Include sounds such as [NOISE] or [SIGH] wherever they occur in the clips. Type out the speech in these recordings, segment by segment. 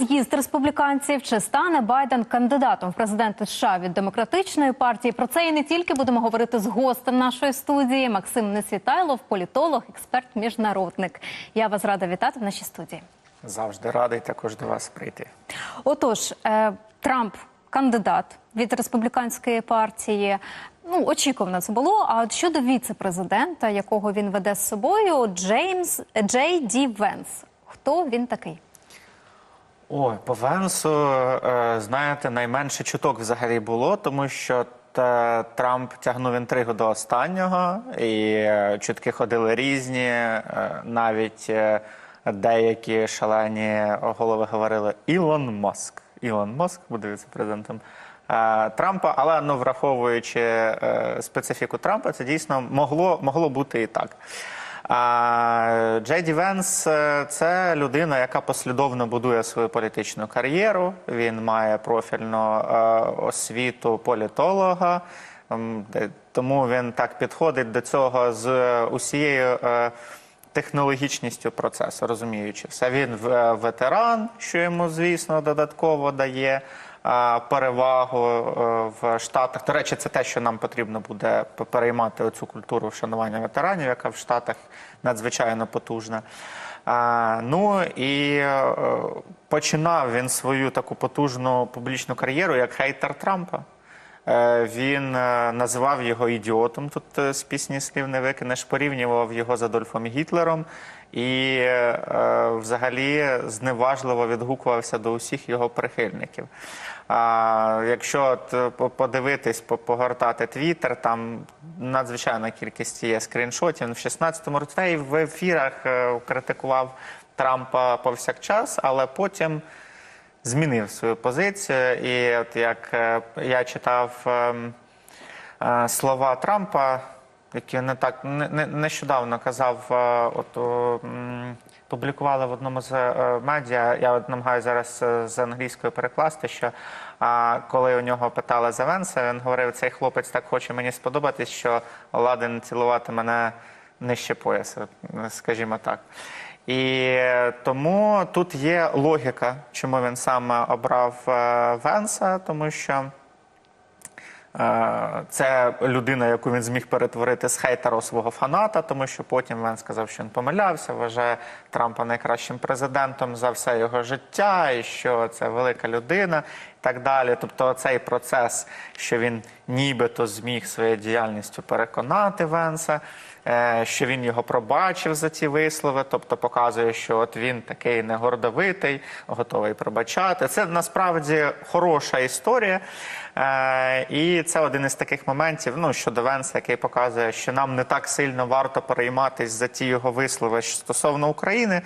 з'їзд республіканців чи стане Байден кандидатом в президенти США від демократичної партії? Про це і не тільки будемо говорити з гостем нашої студії Максим Несвітайлов, політолог, експерт, міжнародник. Я вас рада вітати в нашій студії. Завжди радий також до вас прийти. Отож, е, Трамп кандидат від республіканської партії. Ну, очікувано це було. А от щодо віце-президента, якого він веде з собою, Джеймс Джей Ді Венс. Хто він такий? Ой, по Венсу, е, знаєте, найменше чуток взагалі було, тому що та, Трамп тягнув інтригу до останнього, і е, чутки ходили різні. е, Навіть деякі шалені голови говорили Ілон Маск. Ілон Маск буде віце-президентом Трампа, але ну, враховуючи специфіку Трампа, це дійсно могло, могло бути і так. А Джейді Венс е, це людина, яка послідовно будує свою політичну кар'єру. Він має профільну е, освіту політолога, тому він так підходить до цього з усією. е, Технологічністю процесу, розуміючи все. Він ветеран, що йому, звісно, додатково дає перевагу е, в Штатах. До речі, це те, що нам потрібно буде переймати оцю культуру вшанування ветеранів, яка в Штатах надзвичайно потужна. Е, Ну і е, починав він свою таку потужну публічну кар'єру як хейтер Трампа. Е, Він е, називав його ідіотом. Тут е, з пісні слів не викинеш, порівнював його з Адольфом Гітлером і е, взагалі зневажливо відгукувався до усіх його прихильників. Якщо от, е, по- подивитись, по- погортати твіттер, там надзвичайна кількість є скріншотів. В 16-му році в ефірах е, критикував Трампа повсякчас, але потім змінив свою позицію. І от як е, я читав ем, е, слова Трампа, які не так не, не- нещодавно казав, е, от публікували в одному з е, медіа. Я намагаюся зараз е, з англійської перекласти, що коли у нього питали за Венса, він говорив: цей хлопець так хоче мені сподобатись, що ладен цілувати мене нижче пояса, скажімо так. І тому тут є логіка, чому він саме обрав Венса, тому що це людина, яку він зміг перетворити з хейтера свого фаната, тому що потім він сказав, що він помилявся, вважає Трампа найкращим президентом за все його життя, і що це велика людина, так далі. Тобто, цей процес, що він нібито зміг своєю діяльністю переконати Венса. е, Що він його пробачив за ці вислови, тобто показує, що от він такий негордовитий, готовий пробачати. Це насправді хороша історія, Е, і це один із таких моментів, ну щодо Венса, який показує, що нам не так сильно варто перейматись за ті його вислови стосовно України.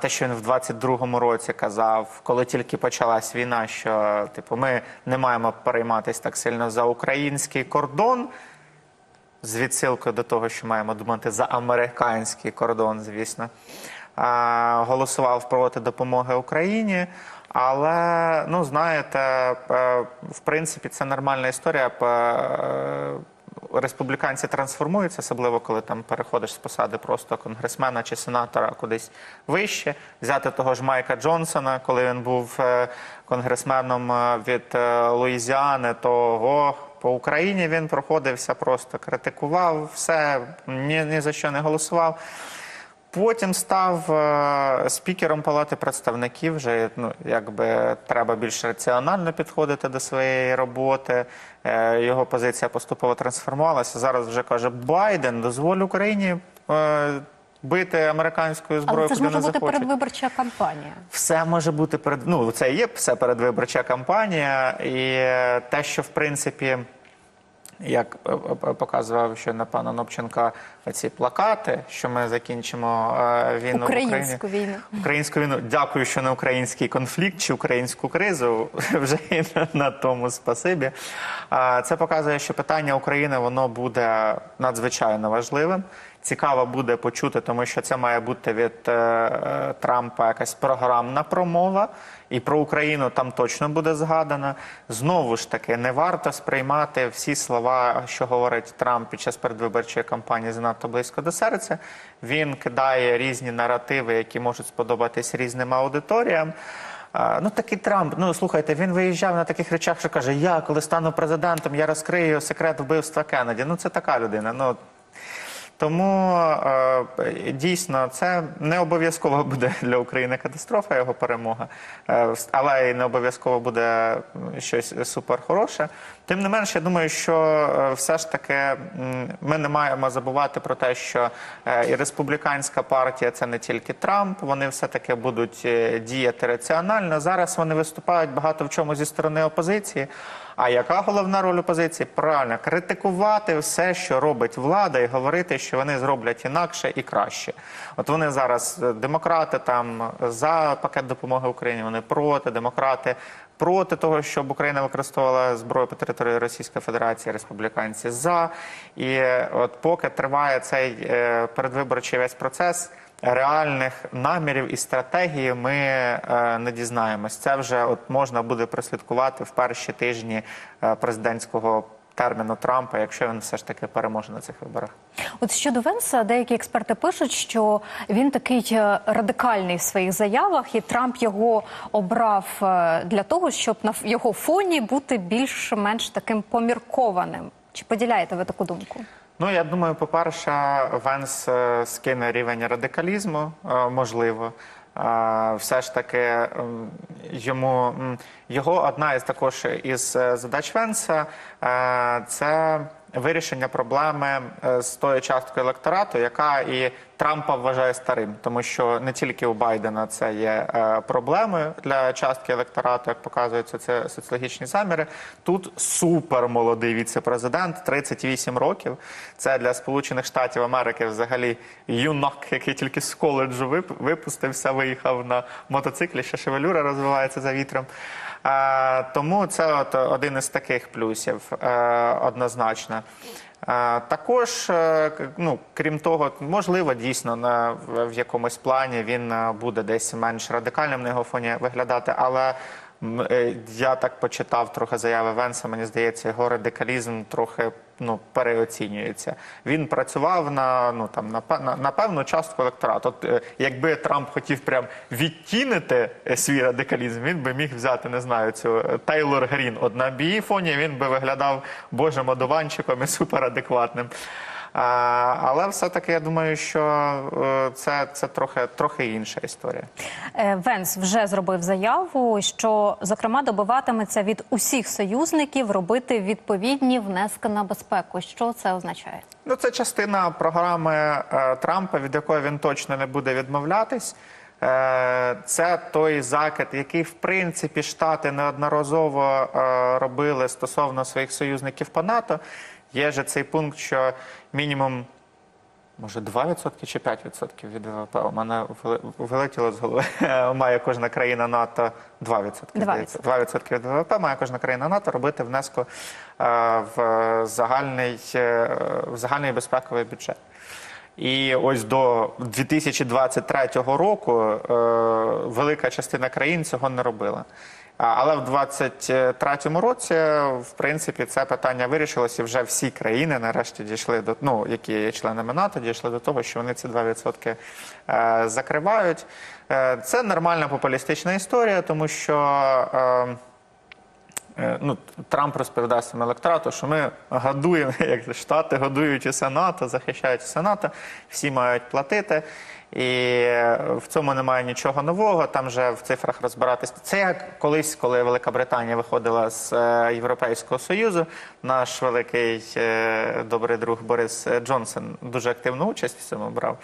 Те, що він в 22-му році казав, коли тільки почалась війна, що типу ми не маємо перейматись так сильно за український кордон. З відсилкою до того, що маємо думати за американський кордон, звісно, голосував проти допомоги Україні. Але ну знаєте, е, в принципі, це нормальна історія. Республіканці трансформуються, особливо коли там переходиш з посади просто конгресмена чи сенатора кудись вище. Взяти того ж Майка Джонсона, коли він був е, конгресменом е, від е, Луїзіани, то о, по Україні він проходився, просто критикував все, ні, ні за що не голосував. Потім став е, спікером Палати представників. Вже ну якби треба більш раціонально підходити до своєї роботи. Е, його позиція поступово трансформувалася. Зараз вже каже Байден, дозволь Україні е, бити американською зброєю, Але це ж може бути передвиборча кампанія. Все може бути перед ну це є все передвиборча кампанія, і те, що в принципі. Як показував щойно пана Нобченка ці плакати, що ми закінчимо е, війну в Україні. Українську війну. Українську війну. Дякую, що не український конфлікт чи українську кризу. [LAUGHS] Вже і на, на тому спасибі. А, Це показує, що питання України воно буде надзвичайно важливим. Цікаво буде почути, тому що це має бути від е, е, Трампа якась програмна промова, і про Україну там точно буде згадано. Знову ж таки, не варто сприймати всі слова, що говорить Трамп під час передвиборчої кампанії, занадто близько до серця. Він кидає різні наративи, які можуть сподобатись різним аудиторіям. Ну, такий Трамп, ну слухайте, він виїжджав на таких речах, що каже: Я, коли стану президентом, я розкрию секрет вбивства Кеннеді. Ну, це така людина. Ну тому е, дійсно це не обов'язково буде для України катастрофа, його перемога, е, але й не обов'язково буде щось супер хороше. Тим не менш, я думаю, що е, все ж таки ми не маємо забувати про те, що і республіканська партія це не тільки Трамп, вони все таки будуть діяти раціонально. Зараз вони виступають багато в чому зі сторони опозиції. А яка головна роль опозиції? Правильно, критикувати все, що робить влада, і говорити, що вони зроблять інакше і краще. От вони зараз е, демократи там за пакет допомоги Україні, вони проти демократи. Проти того, щоб Україна використовувала зброю по території Російської Федерації, республіканці за. І е, от поки триває цей е, передвиборчий весь процес, реальних намірів і стратегії ми е, не дізнаємось. Це вже от можна буде прослідкувати в перші тижні е, президентського терміну Трампа, якщо він все ж таки переможе на цих виборах. От щодо Венса, деякі експерти пишуть, що він такий е, радикальний в своїх заявах, і Трамп його обрав для того, щоб на його фоні бути більш-менш таким поміркованим. Чи поділяєте ви таку думку? Ну я думаю, по-перше, Венс е, скине рівень радикалізму, е, можливо. Е, Все ж таки йому його одна із також із задач Венса це вирішення проблеми з тою часткою електорату, яка і Трампа вважає старим, тому що не тільки у Байдена це є е, проблемою для частки електорату, як показуються це соціологічні заміри. Тут супер молодий віце-президент, 38 років. Це для Сполучених Штатів Америки взагалі юнак, який тільки з коледжу випустився, виїхав на мотоциклі, ще шевелюра розвивається за вітром. Е, тому це от один із таких плюсів е, однозначно. Також, е, ну крім того, можливо, дійсно на в якомусь плані він е, буде десь менш радикальним на його фоні виглядати, але е, я так почитав трохи заяви Венса. Мені здається, його радикалізм трохи ну переоцінюється. Він працював на ну там на на, на певну частку електорату. От е, якби Трамп хотів прям відтінити е, свій радикалізм, він би міг взяти, не знаю, цю е, Тейлор Грін. От на її фоні він би виглядав божим одуванчиком і суперадекватним. Але все-таки я думаю, що е, це, це трохи, трохи інша історія. Е, Венс вже зробив заяву, що зокрема добиватиметься від усіх союзників робити відповідні внески на безпеку. Що це означає? Ну, це частина програми е, Трампа, від якої він точно не буде відмовлятись. Це той закид, який в принципі штати неодноразово робили стосовно своїх союзників по НАТО. Є же цей пункт, що мінімум. Може, 2% чи 5% від ВВП? У мене вилетіло з голови. [LAUGHS] Має кожна країна НАТО 2%. здається. 2% від ВВП має кожна країна НАТО робити внеску е, в загальний, е, в загальний безпековий бюджет. І ось до 2023 року е, велика частина країн цього не робила. Але в 2023 році, в принципі, це питання вирішилося. і Вже всі країни нарешті дійшли до ну, які є членами НАТО, дійшли до того, що вони ці 2% е, закривають. Е, це нормальна популістична історія, тому що. Е, ну, Трамп розповідає своєму електорату, що ми годуємо, [LAUGHS] як Штати годують усе НАТО, захищають усе НАТО, всі мають платити. І в цьому немає нічого нового. Там вже в цифрах розбиратись. Це як колись, коли Велика Британія виходила з е, Європейського Союзу. Наш великий е, добрий друг Борис Джонсон дуже активну участь в цьому брав.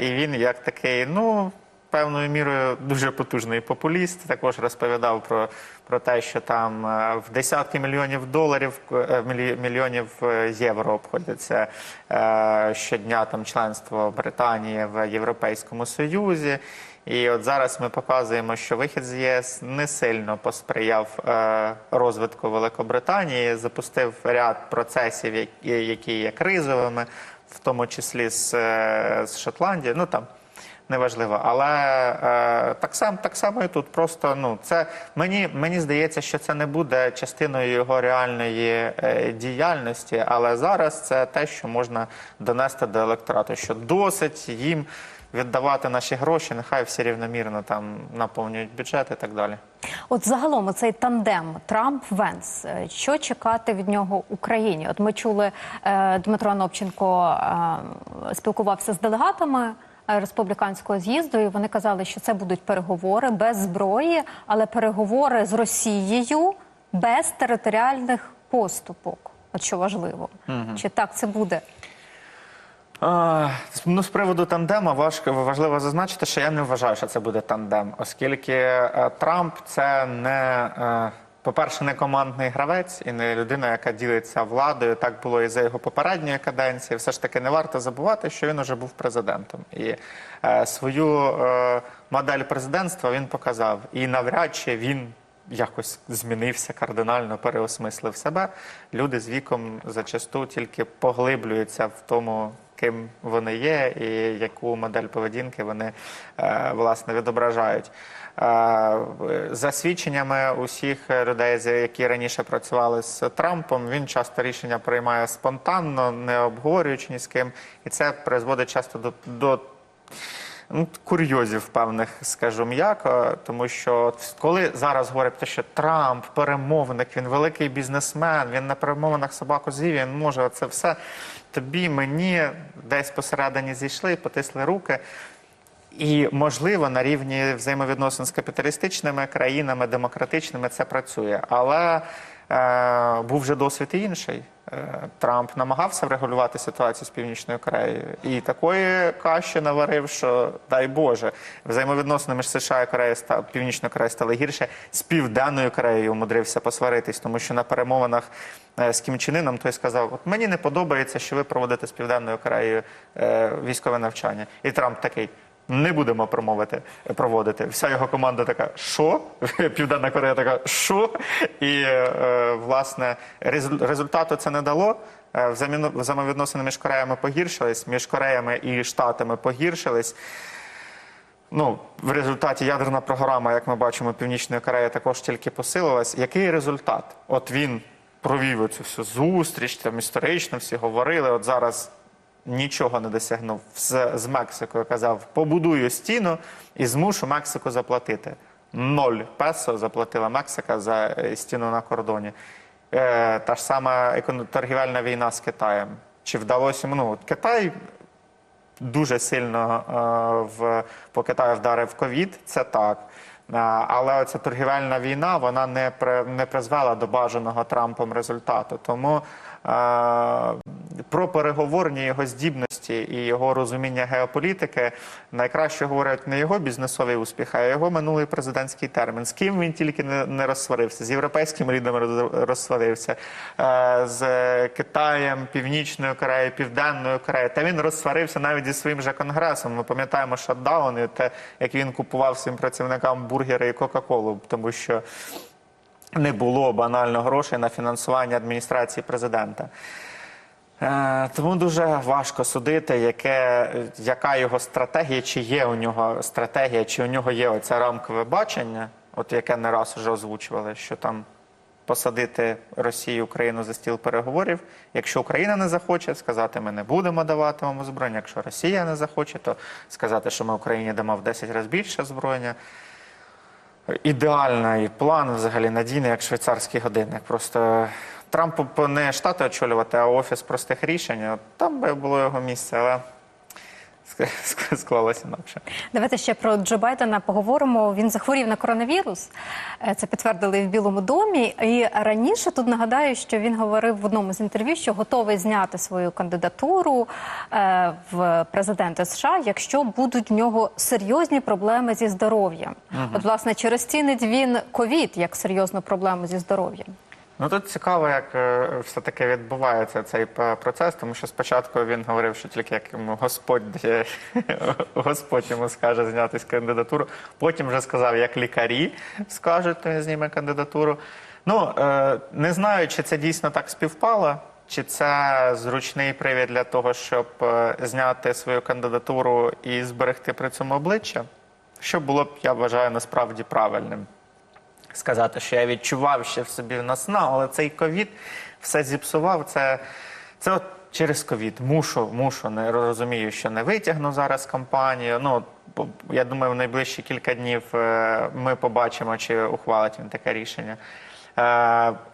І він як такий, ну певною мірою дуже потужний популіст. Також розповідав про, про те, що там е, в десятки мільйонів доларів е, мільйонів е, євро обходиться щодня там членство Британії в Європейському Союзі. І от зараз ми показуємо, що вихід з ЄС не сильно посприяв розвитку Великобританії, запустив ряд процесів, які- є кризовими, в тому числі з, з Шотландією. Ну там неважливо. Але е, так само так само і тут. Просто ну це мені мені здається, що це не буде частиною його реальної е, діяльності. Але зараз це те, що можна донести до електорату, що досить їм. віддавати наші гроші, нехай всі рівномірно там наповнюють бюджет і так далі. От загалом цей тандем Трамп-Венс. е, Що чекати від нього Україні? От ми чули, е, Дмитро Анопченко е, спілкувався з делегатами республіканського з'їзду, і вони казали, що це будуть переговори без зброї, але переговори з Росією без територіальних поступок. От що важливо, чи так це буде? А, ну, з приводу тандема важко важливо зазначити, що я не вважаю, що це буде тандем, оскільки е, Трамп це не. е, По-перше, не командний гравець і не людина, яка ділиться владою. Так було і за його попередньої каденції. Все ж таки не варто забувати, що він уже був президентом. І е, свою е, модель президентства він показав. І навряд чи він якось змінився кардинально, переосмислив себе. Люди з віком зачасту тільки поглиблюються в тому, ким вони є, і яку модель поведінки вони е, власне відображають. Е, За свідченнями усіх людей, які раніше працювали з Трампом, він часто рішення приймає спонтанно, не обговорюючи ні з ким, і це призводить часто до, до ну, курйозів певних, скажу м'яко, тому що коли зараз говорять що Трамп перемовник, він великий бізнесмен, він на перемовинах собаку звів, він може це все тобі, мені десь посередині зійшли, потисли руки. І можливо на рівні взаємовідносин з капіталістичними країнами, демократичними це працює. Але був вже досвід інший. Е, Трамп намагався врегулювати ситуацію з Північною Кореєю. І такої каші наварив, що дай Боже, взаємовідносини між США і Кореєю ста- Північною Кореєю стали гірше. З Південною Кореєю умудрився посваритись, тому що на перемовинах е, з Кім Іном той сказав: От мені не подобається, що ви проводите з Південною Кореєю е, військове навчання. І Трамп такий. Не будемо промовити проводити. Вся його команда така, що? [LAUGHS] Південна Корея така, що? І е, власне резу- результату це не дало. Е, Взаємовідносини між Кореями погіршились, між Кореями і Штатами погіршились. Ну, в результаті ядерна програма, як ми бачимо, Північної Кореї також тільки посилилась. Який результат? От він провів оцю всю зустріч, там історично всі говорили. От зараз нічого не досягнув з, з Мексикою. Казав, побудую стіну і змушу Мексику заплатити. Ноль песо заплатила Мексика за е, стіну на кордоні. Е, та ж сама торгівельна війна з Китаєм. Чи вдалося? Ну, Китай дуже сильно е, в по Китаю вдарив ковід, це так. Е, Але оця торгівельна війна вона не при, не призвела до бажаного Трампом результату. Тому про переговорні його здібності і його розуміння геополітики найкраще говорять не його бізнесовий успіх, а його минулий президентський термін. З ким він тільки не, розсварився, з європейськими лідерами роз- розсварився, е, з Китаєм, Північною Кореєю, Південною Кореєю. Та він розсварився навіть зі своїм же конгресом. Ми пам'ятаємо шатдаун і те, як він купував своїм працівникам бургери і Кока-Колу, тому що не було банально грошей на фінансування адміністрації президента. Е, Тому дуже важко судити, яке, яка його стратегія, чи є у нього стратегія, чи у нього є оце рамкове бачення, от яке не раз вже озвучували, що там посадити Росію Україну за стіл переговорів. Якщо Україна не захоче, сказати, ми не будемо давати вам озброєння. Якщо Росія не захоче, то сказати, що ми Україні дамо в 10 разів більше озброєння. Ідеальний план, взагалі надійний, як швейцарський годинник. Просто Трампу не штати очолювати, а офіс простих рішень. От Там би було його місце, але склалося інакше. Давайте ще про Джо Байдена поговоримо. Він захворів на коронавірус. Е, Це підтвердили в Білому домі. І раніше тут нагадаю, що він говорив в одному з інтерв'ю, що готовий зняти свою кандидатуру е, в президенти США, якщо будуть в нього серйозні проблеми зі здоров'ям. От, власне, чи розцінить він ковід як серйозну проблему зі здоров'ям? Ну тут цікаво, як е, все-таки відбувається цей е, процес, тому що спочатку він говорив, що тільки як йому Господь [LAUGHS] Господь йому скаже зняти кандидатуру. Потім вже сказав, як лікарі скажуть, то він зніме кандидатуру. Ну е, не знаю, чи це дійсно так співпало, чи це зручний привід для того, щоб зняти свою кандидатуру і зберегти при цьому обличчя. Що було б, я вважаю, насправді правильним сказати, що я відчував ще в собі насна, але цей ковід все зіпсував. Це, це от Через ковід мушу, мушу, не розумію, що не витягну зараз кампанію. Ну я думаю, в найближчі кілька днів е, ми побачимо, чи ухвалить він таке рішення. Е,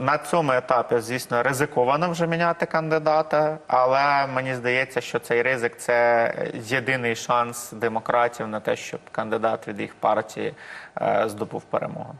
На цьому етапі, звісно, ризиковано вже міняти кандидата, але мені здається, що цей ризик це єдиний шанс демократів на те, щоб кандидат від їх партії е, здобув перемогу.